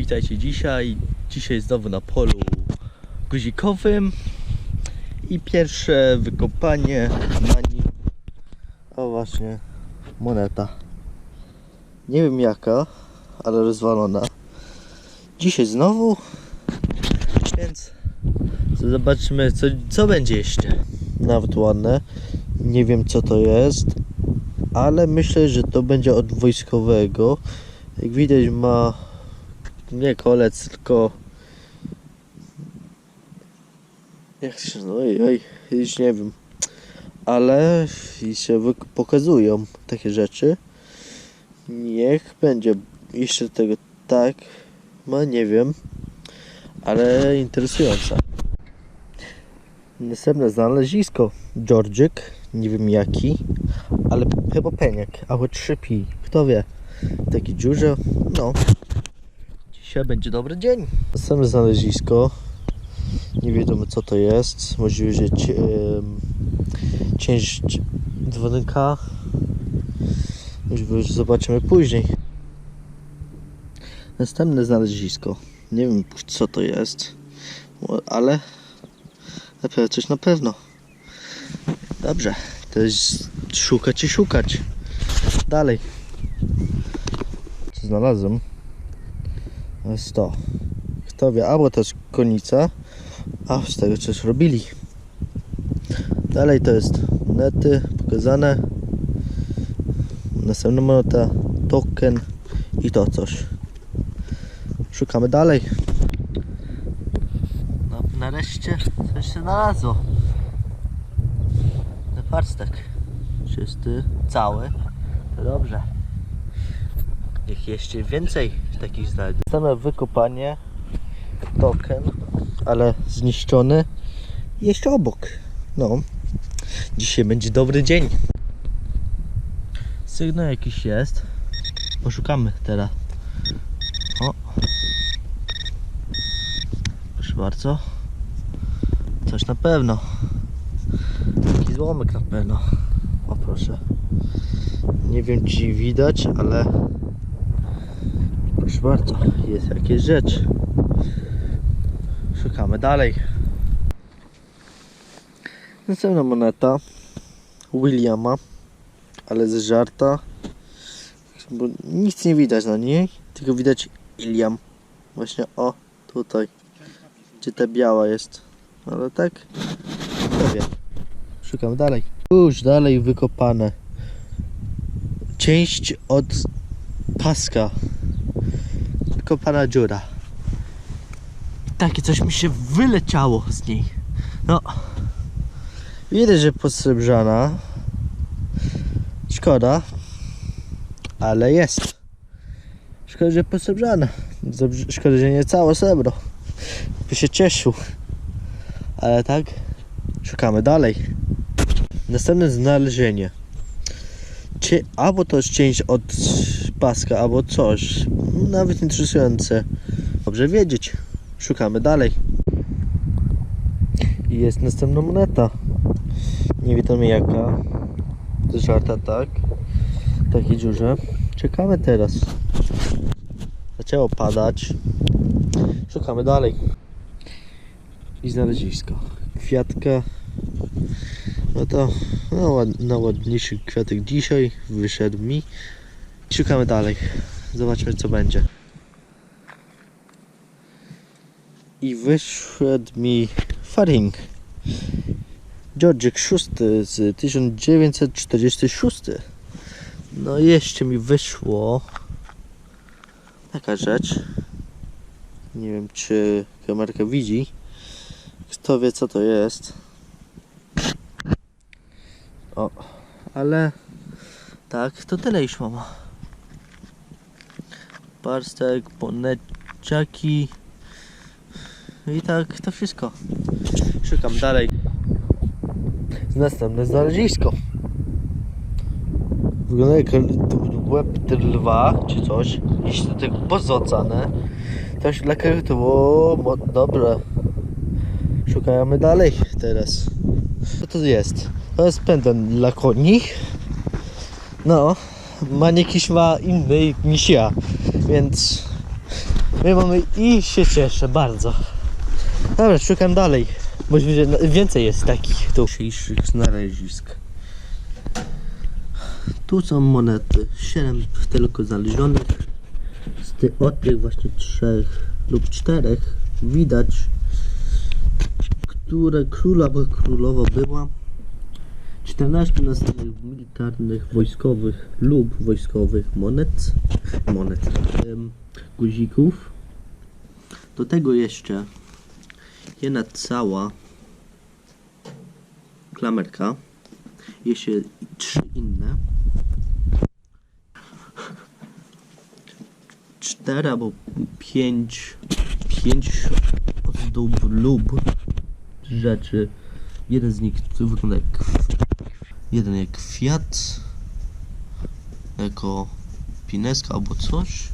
Witajcie dzisiaj. Dzisiaj znowu na polu guzikowym. I pierwsze wykopanie mani. O właśnie, moneta. Nie wiem jaka, ale rozwalona. Dzisiaj znowu. Więc zobaczymy co, co będzie jeszcze. Nawet ładne. Nie wiem co to jest, ale myślę, że to będzie od wojskowego. Jak widać ma nie kolec, tylko jak się, no oj, oj, już nie wiem, ale i się pokazują takie rzeczy. Niech będzie jeszcze tego tak, ma nie wiem, ale interesujące. Następne znalezisko. Georgik, nie wiem jaki, ale chyba peniek, albo 3pi, kto wie. Taki dziurze, no. Dzisiaj będzie dobry dzień. Następne znalezisko. Nie wiadomo co to jest. Możliwe, że cie, em, część dzwonka. Zobaczymy później. Następne znalezisko. Nie wiem co to jest, ale na pewno coś na pewno. Dobrze, to jest szukać i szukać. Dalej. Co znalazłem? Jest to. Kto wie, albo to jest konica, a z tego coś robili. Dalej to jest nety pokazane. Następna moneta, token i to coś. Szukamy dalej. No, nareszcie coś się znalazło. Parstek. Czysty, cały. To dobrze. Niech jeszcze więcej takich znajdę. Same wykopanie. Token, ale zniszczony. Jeszcze obok. No. Dzisiaj będzie dobry dzień. Sygnał jakiś jest. Poszukamy teraz. O. Proszę bardzo. Coś na pewno. Taki złomek na pewno. O proszę. Nie wiem czy widać, ale bardzo, jest jakieś rzecz. Szukamy dalej. Następna moneta Williama, ale z żarta. Bo nic nie widać na niej, tylko widać Iliam. Właśnie o, tutaj. Gdzie ta biała jest. Ale tak, kto wie. Szukam dalej. Już dalej wykopane. Część od paska. Wykopana dziura. Takie coś mi się wyleciało z niej. No. Widać, że posrebrzana. Szkoda. Ale jest. Szkoda, że posrebrzana. Szkoda, że nie całe srebro. By się cieszył. Ale tak. Szukamy dalej. Następne znalezienie. Albo to część od paska, albo coś. Nawet interesujące. Dobrze wiedzieć. Szukamy dalej. I jest następna moneta. Nie wiadomo jaka. Żarta tak. W takiej dziurze. Czekamy teraz. Zaczęło padać. Szukamy dalej. I znalezisko. Kwiatka. No to no, no, ładniejszy kwiatek dzisiaj wyszedł mi. Szukamy dalej. Zobaczmy co będzie. I wyszedł mi Faring. Georgik VI z 1946. No jeszcze mi wyszło taka rzecz. Nie wiem czy kamerka widzi. Kto wie co to jest. O, ale tak, to tyle już mam. Parstek, poneciaki i tak to wszystko. Szukam dalej. Następne znalezisko. Wygląda jak łeb lwa czy coś. Jeśli to tak pozocane. Już dla było mo- dobre. Szukamy dalej teraz. To jest? To jest pendant dla koni. No, ma jakiś ma inny niż ja, więc My mamy i się cieszę bardzo. Dobra, szukam dalej. Możliwe, że więcej jest takich tu. Dzisiejszych znalezisk. Tu są monety. 7 tylko znalezionych. Z tych, od tych właśnie trzech lub czterech widać, które króla albo królowa była. 14 następnych militarnych, wojskowych lub wojskowych monet, monet, guzików. Do tego jeszcze jedna cała klamerka. Jeszcze trzy inne. Cztery albo pięć, pięć ozdób lub rzeczy. Jeden z nich wygląda jak jeden jak kwiat, jako pineska albo coś.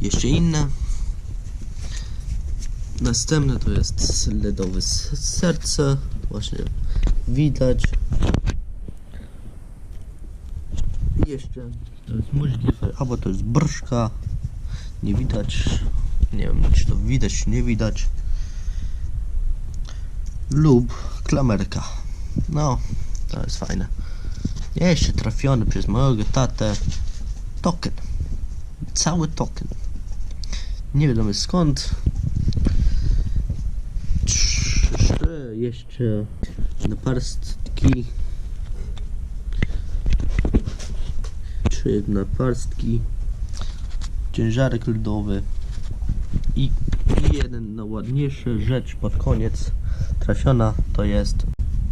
Jeszcze inne. Następne to jest ledowe serce. Właśnie widać. Jeszcze to jest możliwe, albo to jest brszka. Nie widać. Nie wiem, czy to widać, czy nie widać. Lub klamerka. No, to jest fajne. Jeszcze trafiony przez mojego tatę token. Cały token. Nie wiadomo skąd. Trzy jeszcze naparstki. Trzy naparstki. Ciężarek lodowy. I jeden najładniejsza rzecz pod koniec trafiona to jest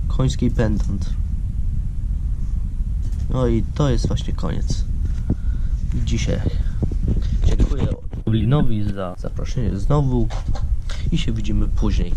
koński pendant. No i to jest właśnie koniec. Dzisiaj. Dziękuję Linowi za zaproszenie znowu i się widzimy później.